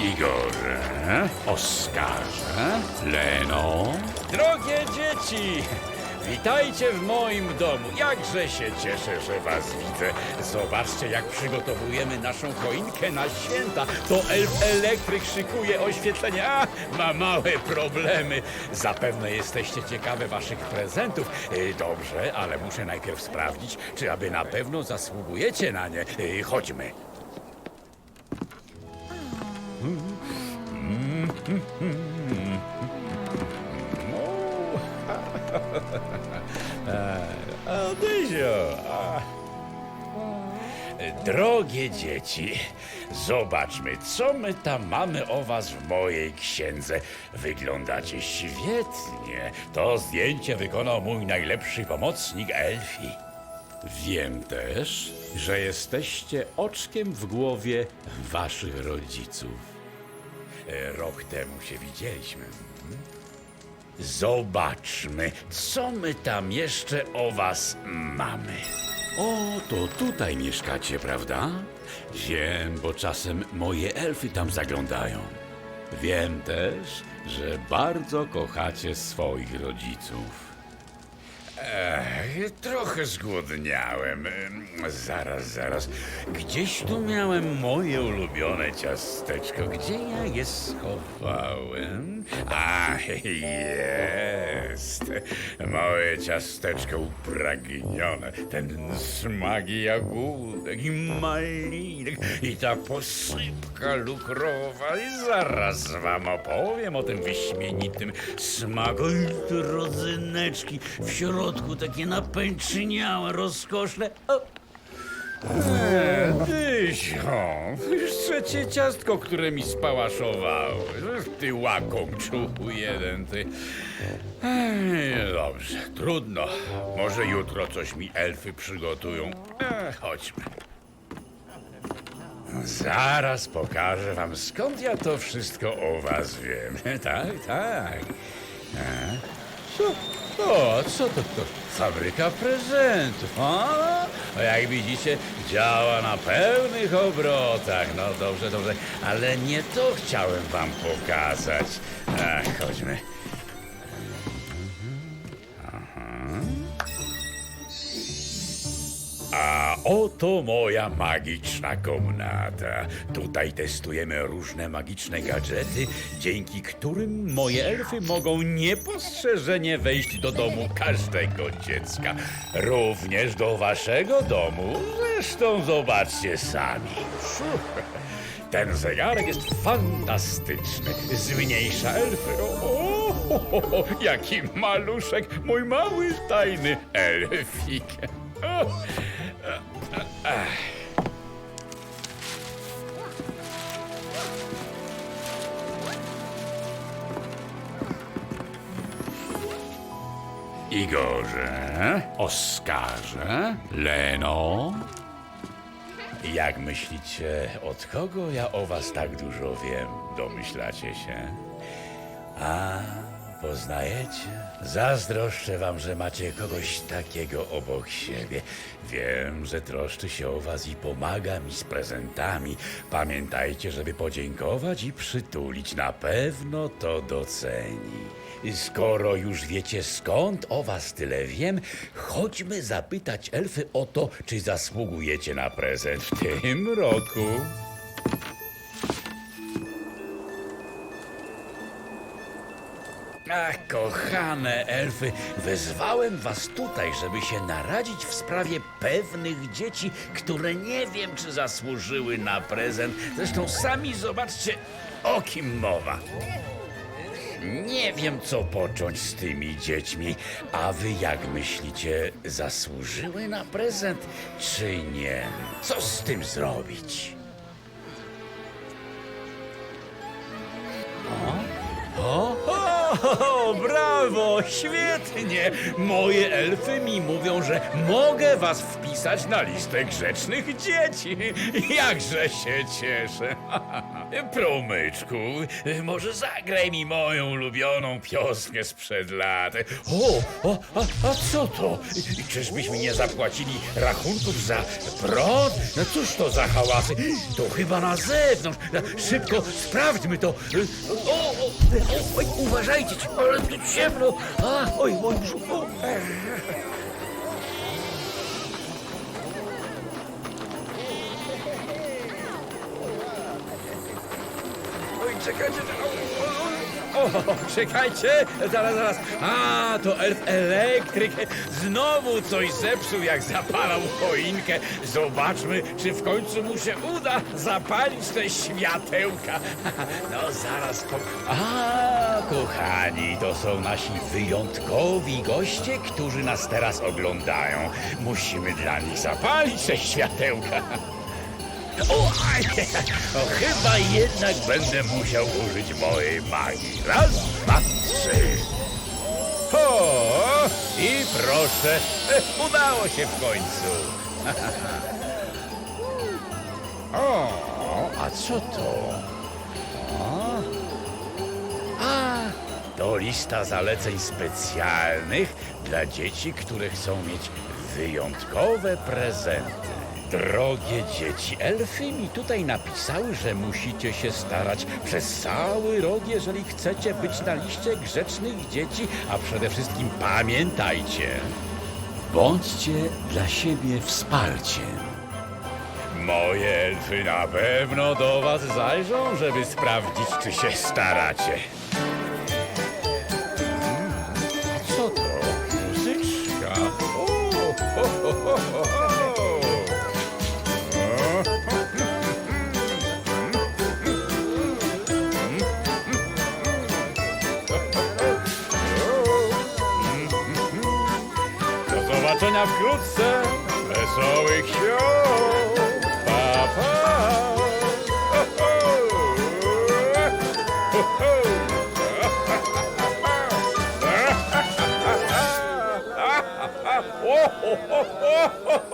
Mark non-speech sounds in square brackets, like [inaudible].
Igorze, Oskarze, Leno. Drogie dzieci, witajcie w moim domu. Jakże się cieszę, że was widzę. Zobaczcie, jak przygotowujemy naszą choinkę na święta. To elf elektryk szykuje oświetlenie. A, ma małe problemy. Zapewne jesteście ciekawe waszych prezentów. Y, Dobrze, ale muszę najpierw sprawdzić, czy aby na pewno zasługujecie na nie. Y, Chodźmy. Adyzio! Drogie dzieci, zobaczmy, co my tam mamy o was w mojej księdze. Wyglądacie świetnie. To zdjęcie wykonał mój najlepszy pomocnik Elfi. Wiem też, że jesteście oczkiem w głowie waszych rodziców. E, Rok temu się widzieliśmy. Zobaczmy, co my tam jeszcze o was mamy. O, to tutaj mieszkacie, prawda? Wiem, bo czasem moje elfy tam zaglądają. Wiem też, że bardzo kochacie swoich rodziców. Ech, trochę zgłodniałem. Em, Zaraz, zaraz. Gdzieś tu miałem moje ulubione ciasteczko. Gdzie ja je schowałem? A, jest. Moje ciasteczko upragnione. Ten smak jagódek i malinek i ta posypka lukrowa. I zaraz wam opowiem o tym wyśmienitym smaku. I w środku takie napęczyniałe, rozkoszne. O. Eee, Tyśio, już trzecie ciastko, które mi spałaszowało. Ty łakomczuchu jeden, ty. Ej, dobrze, trudno. Może jutro coś mi elfy przygotują. Eee, chodźmy. Zaraz pokażę wam, skąd ja to wszystko o was wiem. [laughs] Tak, tak. E? Co? O, co to, to? Fabryka prezentów. O, o, jak widzicie, działa na pełnych obrotach. No dobrze, dobrze, ale nie to chciałem wam pokazać. Ach, chodźmy. A oto moja magiczna komnata. Tutaj testujemy różne magiczne gadżety, dzięki którym moje elfy mogą niepostrzeżenie wejść do domu każdego dziecka. Również do waszego domu. Zresztą zobaczcie sami. [laughs] Ten zegarek jest fantastyczny. Zmniejsza elfy. O, o, jaki maluszek, mój mały tajny elfik. Igorze, Oskarze, Leno. Jak myślicie, od kogo ja o was tak dużo wiem? Domyślacie się? A, poznajecie? Zazdroszczę wam, że macie kogoś takiego obok siebie. Wiem, że troszczy się o was i pomaga mi z prezentami. Pamiętajcie, żeby podziękować i przytulić. Na pewno to doceni. Skoro już wiecie skąd o was tyle wiem, chodźmy zapytać elfy o to, czy zasługujecie na prezent w tym roku. Ach, kochane elfy, wezwałem was tutaj, żeby się naradzić w sprawie pewnych dzieci, które nie wiem, czy zasłużyły na prezent. Zresztą sami zobaczcie, o kim mowa. Nie wiem, co począć z tymi dziećmi. A wy jak myślicie, zasłużyły na prezent, czy nie? Co z tym zrobić? Brawo, świetnie! Moje elfy mi mówią, że mogę was wpisać na listę grzecznych dzieci. Jakże się cieszę. [laughs] Promyczku, może zagraj mi moją ulubioną pioskę sprzed lat. O, o a, a co to? Czyżbyśmy nie zapłacili rachunków za prąd? No cóż to za hałasy? To chyba na zewnątrz. Szybko, sprawdźmy to. O, o, o, oj, uważajcie, ale tu ciemno. A, oj, oj, brzuchu. Czekajcie, o, o, o, czekajcie, zaraz, zaraz. A, to elf elektryk znowu coś zepsuł, jak zapalał choinkę. Zobaczmy, czy w końcu mu się uda zapalić te światełka. [laughs] No, zaraz po... A, kochani, to są nasi wyjątkowi goście, którzy nas teraz oglądają. Musimy dla nich zapalić te światełka. [laughs] O, aj, o, chyba jednak będę musiał użyć mojej magii. Raz, dwa, trzy. O, i proszę, [laughs] udało się w końcu. [laughs] O, a co to? A, to lista zaleceń specjalnych dla dzieci, które chcą mieć wyjątkowe prezenty. Drogie dzieci, elfy mi tutaj napisały, że musicie się starać przez cały rok, jeżeli chcecie być na liście grzecznych dzieci, a przede wszystkim pamiętajcie, bądźcie dla siebie wsparciem. Moje elfy na pewno do was zajrzą, żeby sprawdzić, czy się staracie. Zobaczenia wkrótce. Wesołych świąt. Pa, pa. Ho, ho. Ho, ho.